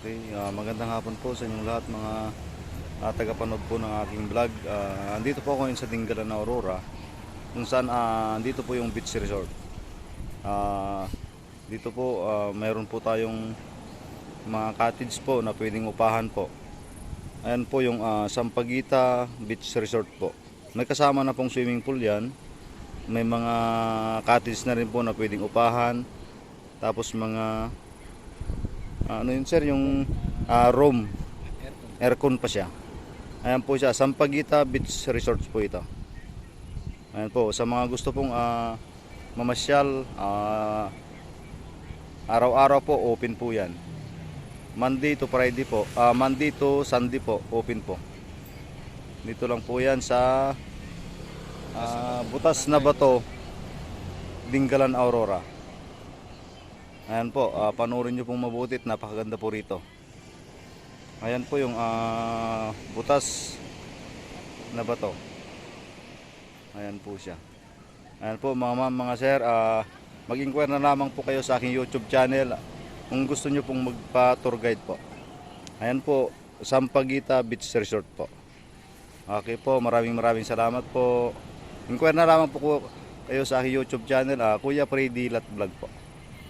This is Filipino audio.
Okay, ah, magandang hapon po sa inyong lahat mga uh, tagapanood po ng aking vlog. Ah, andito po ako ngayon sa Dingalan na Aurora kung saan ah, andito po yung beach resort. Ah, dito po ah, mayroon po tayong mga cottage po na pwedeng upahan po. Ayan po yung ah, Sampaguita Beach Resort po. May kasama na pong swimming pool yan. May mga cottage na rin po na pwedeng upahan. Tapos mga ano yun sir, yung ah, room, aircon pa siya. Ayan po siya, Sampaguita Beach Resorts po ito. Ayan po, sa mga gusto pong ah, mamasyal, ah, araw-araw po open po yan. Monday to Friday po, ah, Monday to Sunday po, open po. Dito lang po yan sa ah, Butas na Bato, Dinggalan, Aurora. Ayan po, uh, panoorin nyo pong mabuti at napakaganda po rito. Ayan po yung ah, butas na bato. Ayan po siya. Ayan po mga ma'am, mga sir, ah, mag-inquire na lamang po kayo sa aking YouTube channel kung gusto nyo pong magpa-tour guide po. Ayan po, Sampaguita Beach Resort po. Okay po, maraming maraming salamat po. Inquire na lamang po kayo sa aking YouTube channel, ah, Kuya Freddy Lat Vlog po.